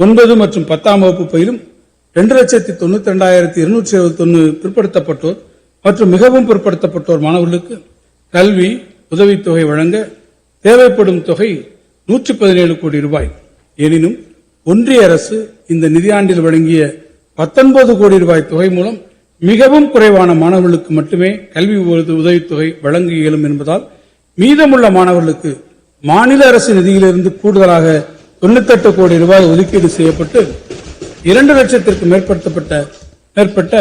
ஒன்பது மற்றும் பத்தாம் வகுப்பு பயிலும் இரண்டு லட்சத்தி தொண்ணூத்தி ரெண்டாயிரத்தி இருநூற்றி எழுபத்தி பிற்படுத்தப்பட்டோர் மற்றும் மிகவும் பிற்படுத்தப்பட்டோர் மாணவர்களுக்கு கல்வி உதவித்தொகை வழங்க தேவைப்படும் தொகை நூற்றி பதினேழு கோடி ரூபாய். எனினும் ஒன்றிய அரசு இந்த நிதியாண்டில் வழங்கிய பத்தொன்பது கோடி ரூபாய் தொகை மூலம் மிகவும் குறைவான மாணவர்களுக்கு மட்டுமே கல்வி உதவி- உதவித்தொகை வழங்க இயலும் என்பதால் மீதமுள்ள மாணவர்களுக்கு மாநில அரசு நிதியிலிருந்து கூடுதலாக 98 கோடி ரூபாய் ஒதுக்கீடு செய்யப்பட்டு இரண்டு லட்சத்திற்கு மேற்படுத்தப்பட்ட மேற்பட்ட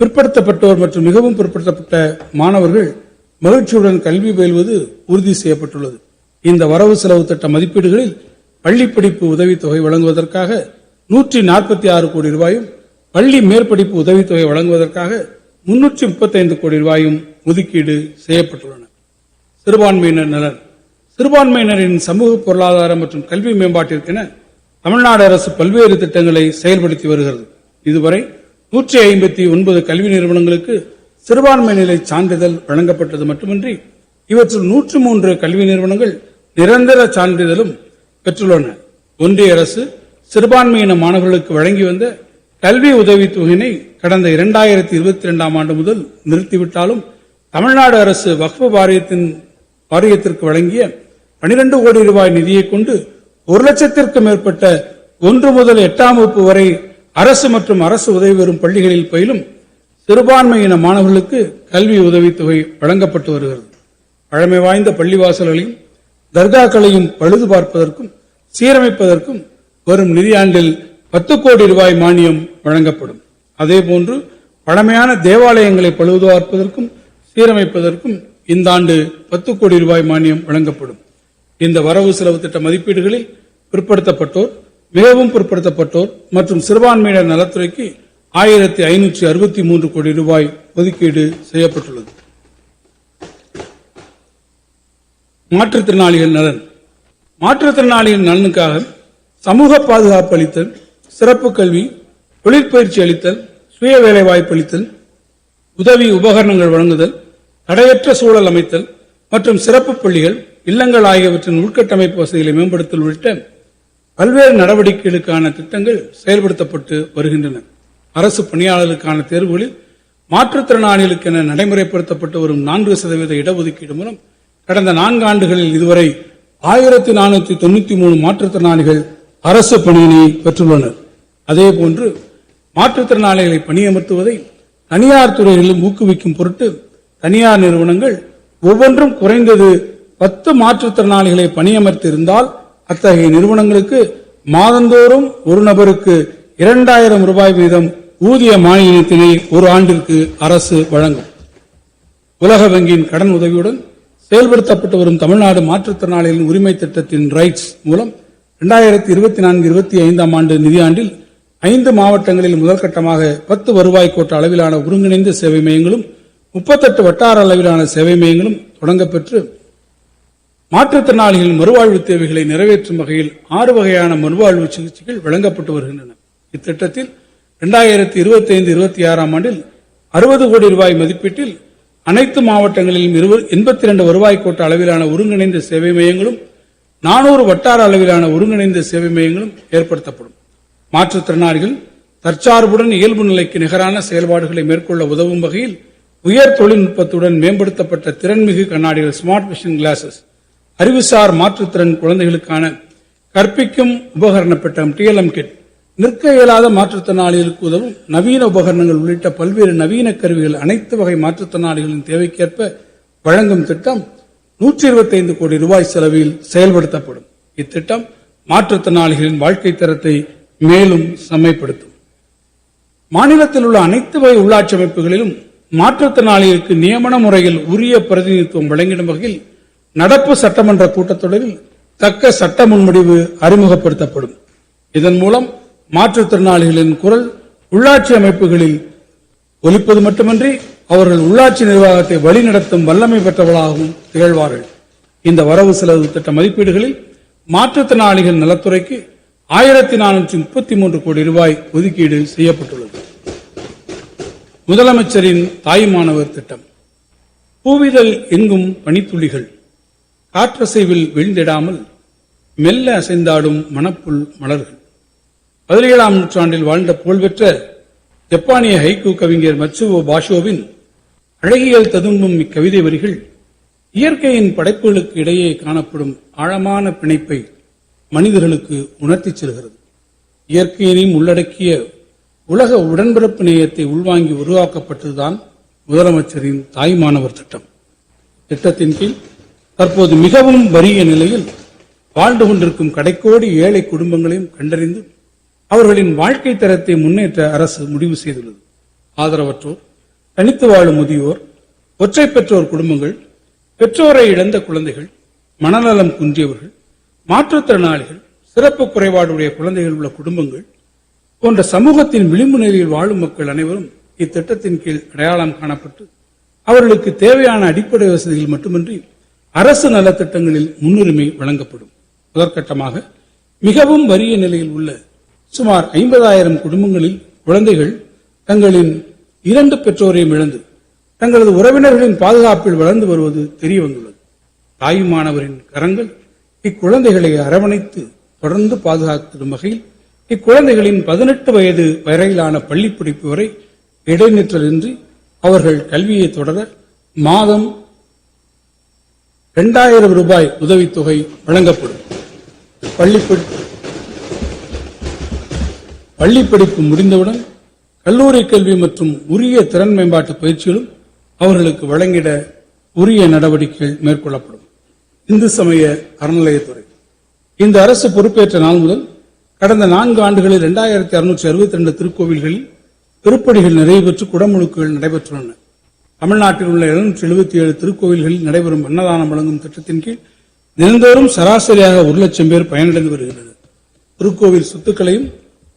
பிற்படுத்தப்பட்டோர் மற்றும் மிகவும் பிற்படுத்தப்பட்ட மாணவர்கள் மகிழ்ச்சியுடன் கல்வி பயில்வது உறுதி செய்யப்பட்டுள்ளது. இந்த வரவு செலவு திட்ட மதிப்பீடுகளில் பள்ளி படிப்பு உதவித்தொகை வழங்குவதற்காக நூற்றி நாற்பத்தி ஆறு கோடி ரூபாயும் பள்ளி மேற்படிப்பு உதவித்தொகை வழங்குவதற்காக முன்னூற்றி முப்பத்தைந்து கோடி ரூபாயும் ஒதுக்கீடு செய்யப்பட்டுள்ளன. சிறுபான்மையினர் நலன். சிறுபான்மையினரின் சமூக பொருளாதாரம் மற்றும் கல்வி மேம்பாட்டிற்கென தமிழ்நாடு அரசு பல்வேறு திட்டங்களை செயல்படுத்தி வருகிறது. இதுவரை நூற்றி ஐம்பத்தி ஒன்பது கல்வி நிறுவனங்களுக்கு சிறுபான்மை நிலை சான்றிதழ் வழங்கப்பட்டது மட்டுமின்றி இவற்றில் நூற்று மூன்று கல்வி நிறுவனங்கள் நிரந்தர சான்றிதழும் பெற்றுள்ளன. ஒன்றிய அரசு சிறுபான்மையின மாணவர்களுக்கு வழங்கி வந்த கல்வி உதவித் தொகையினை கடந்த இரண்டாயிரத்தி இருபத்தி இரண்டாம் ஆண்டு முதல் நிறுத்திவிட்டாலும் தமிழ்நாடு அரசு வக்ஃபு வாரியத்தின் வாரியத்திற்கு வழங்கிய 12 கோடி ரூபாய் நிதியை கொண்டு ஒரு லட்சத்திற்கும் மேற்பட்ட ஒன்று முதல் எட்டாம் வகுப்பு வரை அரசு மற்றும் அரசு உதவி பெறும் பள்ளிகளில் பயிலும் சிறுபான்மையின மாணவர்களுக்கு கல்வி உதவித்தொகை வழங்கப்பட்டு வருகிறது. பழமை வாய்ந்த பள்ளிவாசல்களையும் தர்காக்களையும் பழுது பார்ப்பதற்கும் சீரமைப்பதற்கும் வரும் நிதியாண்டில் பத்து கோடி ரூபாய் மானியம் வழங்கப்படும். அதேபோன்று பழமையான தேவாலயங்களை பழுது பார்ப்பதற்கும் சீரமைப்பதற்கும் இந்த ஆண்டு பத்து கோடி ரூபாய் மானியம் வழங்கப்படும். இந்த வரவு செலவு திட்ட மதிப்பீடுகளில் பிற்படுத்தப்பட்டோர் மிகவும் பிற்படுத்தப்பட்டோர் மற்றும் சிறுபான்மையினர் நலத்துறைக்கு ஆயிரத்தி ஐநூற்றி அறுபத்தி மூன்று கோடி ரூபாய் ஒதுக்கீடு செய்யப்பட்டுள்ளது. மாற்றுத்திறனாளிகள் நலன். மாற்றுத்திறனாளிகள் நலனுக்காக சமூக பாதுகாப்பு அளித்தல் சிறப்பு கல்வி தொழிற்பயிற்சி அளித்தல் சுய வேலைவாய்ப்பு அளித்தல் உதவி உபகரணங்கள் வழங்குதல் தடையற்ற சூழல் அமைத்தல் மற்றும் சிறப்பு பள்ளிகள் இல்லங்கள் ஆகியவற்றின் உள்கட்டமைப்பு வசதிகளை மேம்படுத்தல் உள்ளிட்ட பல்வேறு நடவடிக்கைகளுக்கான திட்டங்கள் செயல்படுத்தப்பட்டு வருகின்றன. அரசு பணியாளர்களுக்கான தேர்வுகளில் மாற்றுத்திறனாளிகளுக்கென நடைமுறைப்படுத்தப்பட்டு வரும் நான்கு சதவீத இடஒதுக்கீடு மூலம் கடந்த நான்கு ஆண்டுகளில் இதுவரை ஆயிரத்தி நானூற்றி தொண்ணூத்தி மூணு மாற்றுத்திறனாளிகள் அரசு பணியினை பெற்றுள்ளனர். அதேபோன்று மாற்றுத்திறனாளிகளை பணியமர்த்துவதை தனியார் துறைகளிலும் ஊக்குவிக்கும் பொருட்டு தனியார் நிறுவனங்கள் ஒவ்வொன்றும் குறைந்தது பத்து மாற்றுத்திறனாளிகளை பணியமர்த்தியிருந்தால் அத்தகைய நிறுவனங்களுக்கு மாதந்தோறும் ஒரு நபருக்கு இரண்டாயிரம் ரூபாய் வீதம் ஊதிய மானியத்தினை ஒரு ஆண்டிற்கு அரசு வழங்கும். உலக வங்கியின் கடன் உதவியுடன் செயல்படுத்தப்பட்டு வரும் தமிழ்நாடு மாற்றுத்திறனாளிகளின் உரிமை திட்டத்தின் ரைட்ஸ் மூலம் இரண்டாயிரத்தி இருபத்தி நான்கு இருபத்தி ஐந்தாம் ஆண்டு நிதியாண்டில் ஐந்து மாவட்டங்களில் முதற்கட்டமாக பத்து வருவாய் கோட்ட அளவிலான ஒருங்கிணைந்த சேவை மையங்களும் முப்பத்தெட்டு வட்டார அளவிலான சேவை மையங்களும் தொடங்கப்பெற்று மாற்றுத்திறனாளிகளின் மறுவாழ்வு தேவைகளை நிறைவேற்றும் வகையில் ஆறு வகையான மறுவாழ்வு சிகிச்சைகள் வழங்கப்பட்டு வருகின்றன. இத்திட்டத்தில் இரண்டாயிரத்தி இருபத்தி ஐந்து இருபத்தி ஆறாம் ஆண்டில் அறுபது கோடி ரூபாய் மதிப்பீட்டில் அனைத்து மாவட்டங்களிலும் எண்பத்தி இரண்டு வருவாய் கோட்ட அளவிலான ஒருங்கிணைந்த சேவை மையங்களும் நானூறு வட்டார அளவிலான ஒருங்கிணைந்த சேவை மையங்களும் ஏற்படுத்தப்படும். மாற்றுத்திறனாளிகள் தற்சார்புடன் இயல்பு நிலைக்கு நிகரான செயல்பாடுகளை மேற்கொள்ள உதவும் வகையில் உயர் தொழில்நுட்பத்துடன் மேம்படுத்தப்பட்ட திறன்மிகு கண்ணாடிகள் ஸ்மார்ட் மிஷின் கிளாஸஸ் அறிவுசார் மாற்றுத்திறன் குழந்தைகளுக்கான கற்பிக்கும் உபகரண பெட்டம் டிஎல்எம் கிட் நிற்க இயலாத மாற்றுத்திறனாளிகளுக்கு உதவும் நவீன உபகரணங்கள் உள்ளிட்ட பல்வேறு நவீன கருவிகள் அனைத்து வகை மாற்றுத்திறனாளிகளின் தேவைக்கேற்ப வழங்கும் திட்டம் நூற்றி இருபத்தைந்து கோடி ரூபாய் செலவில் செயல்படுத்தப்படும். இத்திட்டம் மாற்றுத்திறனாளிகளின் வாழ்க்கை தரத்தை மேலும் செம்மைப்படுத்தும். மாநிலத்தில் உள்ள அனைத்து வகை உள்ளாட்சி அமைப்புகளிலும் மாற்றுத்திறனாளிகளுக்கு நியமன முறையில் உரிய பிரதிநிதித்துவம் வழங்கிடும் வகையில் நடப்பு சட்டமன்ற கூட்டத்தொடரில் தக்க சட்ட முன்வடிவு அறிமுகப்படுத்தப்படும். இதன் மூலம் மாற்றுத்திறனாளிகளின் குரல் உள்ளாட்சி அமைப்புகளில் ஒலிப்பது மட்டுமன்றி அவர்கள் உள்ளாட்சி நிர்வாகத்தை வழிநடத்தும் வல்லமை பெற்றவர்களாகவும் திகழ்வார்கள். இந்த வரவு செலவு திட்ட மதிப்பீடுகளில் மாற்றுத்திறனாளிகள் நலத்துறைக்கு ஆயிரத்தி நானூற்றி முப்பத்தி மூன்று கோடி ரூபாய் ஒதுக்கீடு செய்யப்பட்டுள்ளது. முதலமைச்சரின் தாயுமானவர் திட்டம். பூவிதழ் எங்கும் பனித்துளிகள். காற்றசைவில் வீழ்ந்திடாமல் மெல்ல அசைந்தாடும் மணப்புல் மலர்கள். பதினேழாம் நூற்றாண்டில் வாழ்ந்த புகழ்பெற்ற ஜப்பானிய ஹைக்கூ கவிஞர் மச்சுவோ பாஷோவின் அழகியல் ததும்பும் இக்கவிதை வரிகள் இயற்கையின் படைப்புகளுக்கு இடையே காணப்படும் ஆழமான பிணைப்பை மனிதர்களுக்கு உணர்த்திச் செல்கிறது. இயற்கையினையும் உள்ளடக்கிய உலக உடன்பிறப்பு நேயத்தை உள்வாங்கி உருவாக்கப்பட்டதுதான் முதலமைச்சரின் தாய்மானவர் திட்டம். திட்டத்தின் கீழ் தற்போது மிகவும் வறிய நிலையில் வாழ்ந்து கொண்டிருக்கும் கடைக்கோடி ஏழை குடும்பங்களையும் கண்டறிந்து அவர்களின் வாழ்க்கை தரத்தை முன்னேற்ற அரசு முடிவு செய்துள்ளது. ஆதரவற்றோர் தனித்து வாழும் முதியோர் ஒற்றை பெற்றோர் குடும்பங்கள் பெற்றோரை இழந்த குழந்தைகள் மனநலம் குன்றியவர்கள் மாற்றுத்திறனாளிகள் சிறப்பு குறைபாடுடைய குழந்தைகள் உள்ள குடும்பங்கள் போன்ற சமூகத்தின் விளிம்பு நிலையில் வாழும் மக்கள் அனைவரும் இத்திட்டத்தின் கீழ் அடையாளம் காணப்பட்டு அவர்களுக்கு தேவையான அடிப்படை வசதிகள் மட்டுமின்றி அரசு நலத்திட்டங்களில் முன்னுரிமை வழங்கப்படும். முதற்கட்டமாக மிகவும் வறிய நிலையில் உள்ள சுமார் ஐம்பதாயிரம் குடும்பங்களில் குழந்தைகள் தங்களின் இரண்டு பெற்றோரையும் இழந்து தங்களது உறவினர்களின் பாதுகாப்பில் வளர்ந்து வருவது தெரிய வந்துள்ளது தாயுமானவரின் கரங்கள் இக்குழந்தைகளை அரவணைத்து தொடர்ந்து பாதுகாத்திடும் வகையில் இக்குழந்தைகளின் பதினெட்டு வயது வரையிலான பள்ளி படிப்பு வரை இடைநிற்றலின்றி அவர்கள் கல்வியை தொடர மாதம் இரண்டாயிரம் ரூபாய் உதவித்தொகை வழங்கப்படும். பள்ளிப்படி பள்ளி படிப்பு முடிந்தவுடன் கல்லூரி கல்வி மற்றும் உரிய திறன் மேம்பாட்டு பயிற்சிகளும் அவர்களுக்கு வழங்கிட உரிய நடவடிக்கைகள் மேற்கொள்ளப்படும். இந்து சமய அறநிலையத்துறை. இந்த அரசு பொறுப்பேற்ற நாள் முதல் கடந்த நான்கு ஆண்டுகளில் இரண்டாயிரத்தி அறுநூற்றி அறுபத்தி ரெண்டு திருக்கோவில்களில் திருப்படிகள் நிறைவு பெற்று குடமுழுக்குகள் நடைபெற்றுள்ளன. தமிழ்நாட்டில் உள்ள எழுநூற்றி எழுபத்தி ஏழு திருக்கோவில்களில் நடைபெறும் அன்னதானம் வழங்கும் திட்டத்தின் கீழ் தினந்தோறும் சராசரியாக ஒரு லட்சம் பேர் பயனடைந்து வருகிறது திருக்கோவில் சொத்துக்களையும்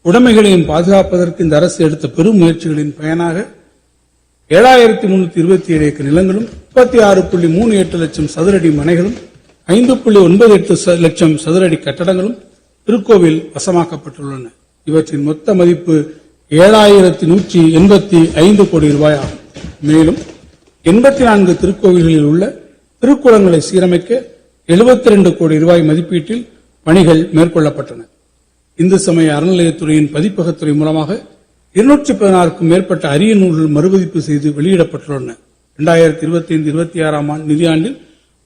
உடைமைகளையும் பாதுகாப்பதற்கு இந்த அரசு எடுத்த பெரும் முயற்சிகளின் பயனாக ஏழாயிரத்தி முன்னூத்தி இருபத்தி ஏழு ஏக்கர் நிலங்களும் முப்பத்தி ஆறு புள்ளி மூணு எட்டு லட்சம் சதுரடி மனைகளும் ஐந்து புள்ளி ஒன்பது எட்டு ச- லட்சம் சதுரடி கட்டடங்களும் திருக்கோவில் வசமாக்கப்பட்டுள்ளன. இவற்றின் மொத்த மதிப்பு ஏழாயிரத்தி நூற்றி எண்பத்தி ஐந்து கோடி ரூபாய் ஆகும். மேலும் எண்பத்தி நான்கு திருக்கோவில்களில் உள்ள திருக்குளங்களை சீரமைக்க எழுபத்தி ரெண்டு கோடி ரூபாய் மதிப்பீட்டில் பணிகள் மேற்கொள்ளப்பட்டன. இந்து சமய அறநிலையத்துறையின் பதிப்பகத்துறை மூலமாக இருநூற்றி பதினாறுக்கும் மேற்பட்ட அரிய நூல்கள் மறுபதிப்பு செய்து வெளியிடப்பட்டுள்ளன. இரண்டாயிரத்தி இருபத்தி ஐந்து இருபத்தி ஆறாம் ஆண்டு நிதியாண்டில்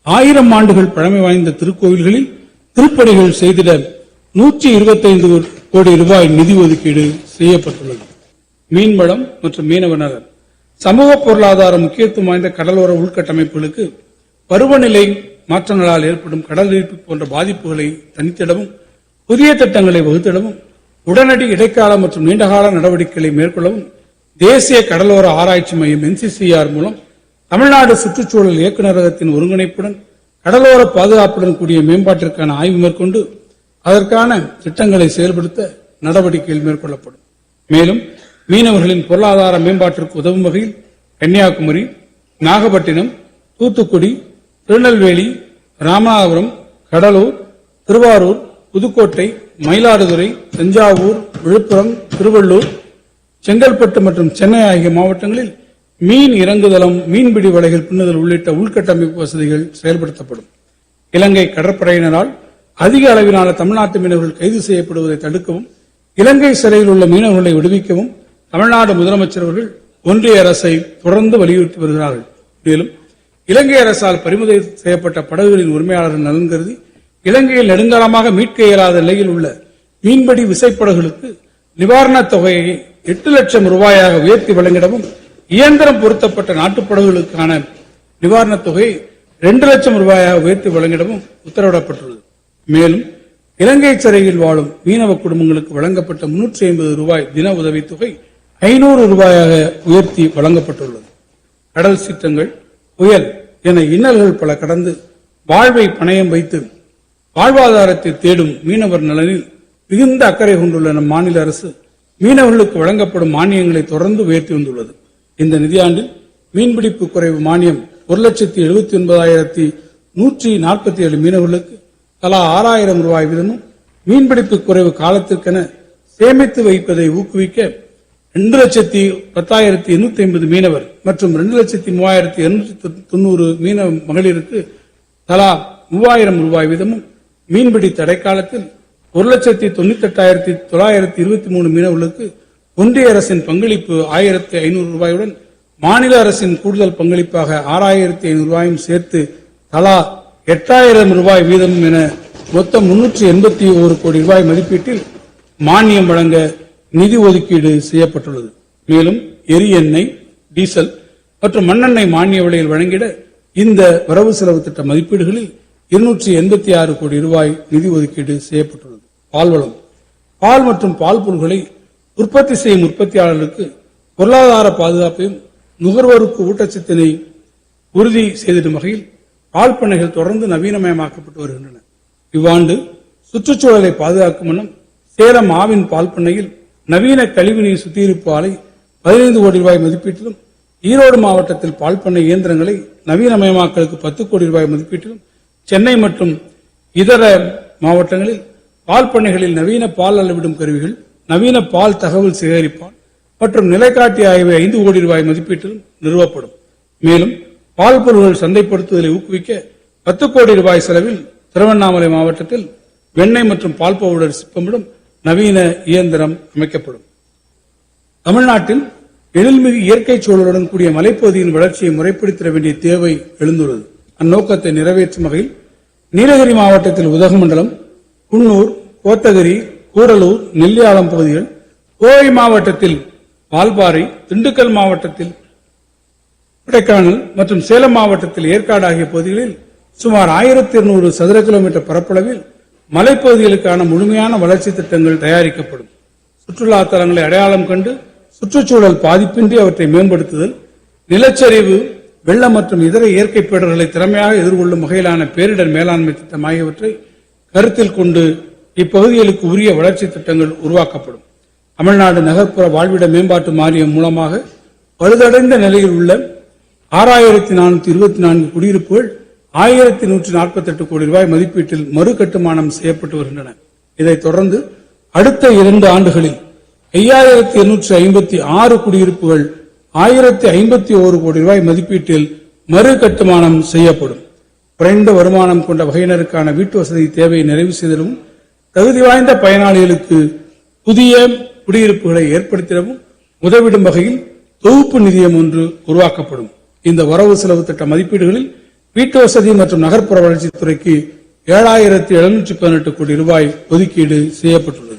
ஆயிரம் ஆண்டுகள் பழமை வாய்ந்த திருக்கோவில்களில் திருப்பணிகள் செய்திட நூற்றி இருபத்தைந்து கோடி ரூபாய் நிதி ஒதுக்கீடு செய்யப்பட்டுள்ளது. மீன்வளம் மற்றும் மீனவ நலன் சமூக பொருளாதார முக்கியத்துவம் வாய்ந்த கடலோர உள்கட்டமைப்புகளுக்கு பருவநிலை மாற்றங்களால் ஏற்படும் கடல் ஈர்ப்பு போன்ற பாதிப்புகளை தனித்திடவும் புதிய திட்டங்களை வகுத்திடவும் உடனடி இடைக்கால மற்றும் நீண்டகால நடவடிக்கைகளை மேற்கொள்ளவும் தேசிய கடலோர ஆராய்ச்சி மையம் என்சிசிஆர் மூலம் தமிழ்நாடு சுற்றுச்சூழல் இயக்குநரகத்தின் ஒருங்கிணைப்புடன் கடலோர பாதுகாப்புடன் கூடிய மேம்பாட்டிற்கான ஆய்வு மேற்கொண்டு அதற்கான திட்டங்களை செயல்படுத்த நடவடிக்கைகள் மேற்கொள்ளப்படும். மேலும் மீனவர்களின் பொருளாதார மேம்பாட்டிற்கு உதவும் வகையில் கன்னியாகுமரி நாகப்பட்டினம் தூத்துக்குடி திருநெல்வேலி ராமநாதபுரம் கடலூர் திருவாரூர் புதுக்கோட்டை மயிலாடுதுறை தஞ்சாவூர் விழுப்புரம் திருவள்ளூர் செங்கல்பட்டு மற்றும் சென்னை ஆகிய மாவட்டங்களில் மீன் இறங்குதளம் மீன்பிடி வலைகள் பின்னுதல் உள்ளிட்ட உள்கட்டமைப்பு வசதிகள் செயல்படுத்தப்படும். இலங்கை கடற்படையினரால் அதிக அளவிலான தமிழ்நாட்டு மீனவர்கள் கைது செய்யப்படுவதை தடுக்கவும் இலங்கை சிறையில் உள்ள மீனவர்களை விடுவிக்கவும் தமிழ்நாடு முதலமைச்சர் அவர்கள் ஒன்றிய அரசை தொடர்ந்து வலியுறுத்தி வருகிறார்கள். மேலும் இலங்கை அரசால் பறிமுதல் செய்யப்பட்ட படகுகளின் உரிமையாளர்கள் நலன் கருதி இலங்கையில் நெடுங்காலமாக மீட்க இயலாத நிலையில் உள்ள மீன்பிடி விசைப்படகுகளுக்கு நிவாரணத் தொகையை எட்டு லட்சம் ரூபாயாக உயர்த்தி வழங்கிடவும் இயந்திரம் பொருத்தப்பட்ட நாட்டுப்படகுகளுக்கான நிவாரணத் தொகையை இரண்டு லட்சம் ரூபாயாக உயர்த்தி வழங்கிடவும் உத்தரவிடப்பட்டுள்ளது. மேலும் இலங்கை சிறையில் வாழும் மீனவ குடும்பங்களுக்கு வழங்கப்பட்ட முன்னூற்றி ஐம்பது ரூபாய் தின உதவித்தொகை ஐநூறு ரூபாயாக உயர்த்தி வழங்கப்பட்டுள்ளது. கடல் சீற்றங்கள் புயல் என இன்னல்கள் பல கடந்து வாழ்வை பணயம் வைத்து வாழ்வாதாரத்தை தேடும் மீனவர் நலனில் மிகுந்த அக்கறை கொண்டுள்ள நம் மாநில அரசு மீனவர்களுக்கு வழங்கப்படும் மானியங்களை தொடர்ந்து உயர்த்தி வந்துள்ளது. இந்த நிதியாண்டில் மீன்பிடிப்பு குறைவு மானியம் ஒரு லட்சத்தி எழுபத்தி ஒன்பதாயிரத்தி நூற்றி நாற்பத்தி ஏழு மீனவர்களுக்கு தலா ஆறாயிரம் ரூபாய் வீதமும் மீன்பிடிப்பு குறைவு காலத்திற்கென சேமித்து வைப்பதை ஊக்குவிக்க ரெண்டு லட்சத்தி பத்தாயிரத்தி எண்ணூத்தி ஐம்பது மீனவர் மற்றும் ரெண்டு லட்சத்தி மூவாயிரத்தி இருநூற்றி தொண்ணூறு மீனவ மகளிருக்கு தலா மூவாயிரம் ரூபாய் வீதமும் மீன்பிடி தடைக்காலத்தில் ஒரு லட்சத்தி தொண்ணூத்தி எட்டாயிரத்தி தொள்ளாயிரத்தி இருபத்தி மூணு மீனவர்களுக்கு ஒன்றிய அரசின் பங்களிப்பு ஆயிரத்தி ஐநூறு ரூபாயுடன் மாநில அரசின் கூடுதல் பங்களிப்பாக ஆறாயிரத்தி ஐநூறு ரூபாயும் சேர்த்து தலா எட்டாயிரம் ரூபாய் வீதம் என மொத்தம் முன்னூற்றி எண்பத்தி ஒரு கோடி ரூபாய் மதிப்பீட்டில் மானியம் வழங்க நிதி ஒதுக்கீடு செய்யப்பட்டுள்ளது. மேலும் எரி எண்ணெய் டீசல் மற்றும் மண்ணெண்ணெய் மானிய விலையில் வழங்கிட இந்த வரவு செலவு திட்ட மதிப்பீடுகளில் இருநூற்றி எண்பத்தி ஆறு கோடி ரூபாய் நிதி ஒதுக்கீடு செய்யப்பட்டுள்ளது. பால்வளம் பால் மற்றும் பால் பொருட்களை உற்பத்தி செய்யும் உற்பத்தியாளர்களுக்கு பொருளாதார பாதுகாப்பையும் நுகர்வோருக்கு ஊட்டச்சத்தினை உறுதி செய்திடும் வகையில் பால் பண்ணைகள் தொடர்ந்து நவீனமயமாக்கப்பட்டு வருகின்றன. இவ்வாண்டு சுற்றுச்சூழலை பாதுகாக்கும் வண்ணம் சேலம் ஆவின் பால் பண்ணையில் நவீன கழிவுநீர் சுத்திகரிப்பு ஆலை பதினைந்து கோடி ரூபாய் மதிப்பீட்டிலும் ஈரோடு மாவட்டத்தில் பால் பண்ணை இயந்திரங்களை நவீனமயமாக்கலுக்கு பத்து கோடி ரூபாய் மதிப்பீட்டிலும் சென்னை மற்றும் இதர மாவட்டங்களில் பால் பண்ணைகளில் நவீன பால் அளவிடும் கருவிகள் நவீன பால் தகவல் சேகரிப்பான் மற்றும் நிலைக்காட்டி ஆகியவை ஐந்து கோடி ரூபாய் மதிப்பீட்டிலும் நிறுவப்படும். மேலும் பால் பொருட்கள் சந்தைப்படுத்துதலை ஊக்குவிக்க பத்து கோடி ரூபாய் செலவில் திருவண்ணாமலை மாவட்டத்தில் வெண்ணெய் மற்றும் பால் பவுடர் சிப்பமிடும் நவீன இயந்திரம் அமைக்கப்படும். தமிழ்நாட்டில் எழில்மிகு இயற்கை சூழலுடன் கூடிய மலைப்பகுதியின் வளர்ச்சியை முறைப்படுத்திட வேண்டிய தேவை எழுந்துள்ளது. அந்நோக்கத்தை நிறைவேற்றும் வகையில் நீலகிரி மாவட்டத்தில் உதகமண்டலம் குன்னூர் கோத்தகிரி கூடலூர் நெல்லியாளம் பகுதிகள் கோவை மாவட்டத்தில் வால்பாறை திண்டுக்கல் மாவட்டத்தில் கொடைக்கானல் மற்றும் சேலம் மாவட்டத்தில் ஏற்காடு ஆகிய பகுதிகளில் சுமார் ஆயிரத்தி இருநூறு சதுர கிலோமீட்டர் பரப்பளவில் மலைப்பகுதிகளுக்கான முழுமையான வளர்ச்சி திட்டங்கள் தயாரிக்கப்படும். சுற்றுலா தலங்களை அடையாளம் கண்டு சுற்றுச்சூழல் பாதிப்பின்றி அவற்றை மேம்படுத்துதல் நிலச்சரிவு வெள்ளம் மற்றும் இதர இயற்கை பேடர்களை திறமையாக எதிர்கொள்ளும் வகையிலான பேரிடர் மேலாண்மை திட்டம் ஆகியவற்றை கருத்தில் கொண்டு இப்பகுதிகளுக்கு உரிய வளர்ச்சி திட்டங்கள் உருவாக்கப்படும். தமிழ்நாடு நகர்ப்புற வாழ்விட மேம்பாட்டு மானியம் மூலமாக பழுதடைந்த நிலையில் உள்ள ஆறாயிரத்தி நானூத்தி இருபத்தி நான்கு குடியிருப்புகள் ஆயிரத்தி நூற்றி நாற்பத்தி எட்டு கோடி ரூபாய் மதிப்பீட்டில் மறு கட்டுமானம் செய்யப்பட்டு வருகின்றன. இதைத் தொடர்ந்து அடுத்த இரண்டு ஆண்டுகளில் ஐயாயிரத்தி எண்ணூற்றி ஐம்பத்தி ஆறு குடியிருப்புகள் ஆயிரத்தி ஐம்பத்தி ஓரு கோடி ரூபாய் மதிப்பீட்டில் மறு கட்டுமானம் செய்யப்படும். குறைந்த வருமானம் கொண்ட வகையினருக்கான வீட்டு வசதி தேவையை நிறைவு செய்திடவும் தகுதி வாய்ந்த பயனாளிகளுக்கு புதிய குடியிருப்புகளை ஏற்படுத்திடவும் உதவிடும் வகையில் தொகுப்பு நிதியம் ஒன்று உருவாக்கப்படும். இந்த வரவு செலவு திட்ட மதிப்பீடுகளில் வீட்டு வசதி மற்றும் நகர்ப்புற வளர்ச்சித்துறைக்கு ஏழாயிரத்தி எழுநூற்றி பதினெட்டு கோடி ரூபாய் ஒதுக்கீடு செய்யப்பட்டுள்ளது.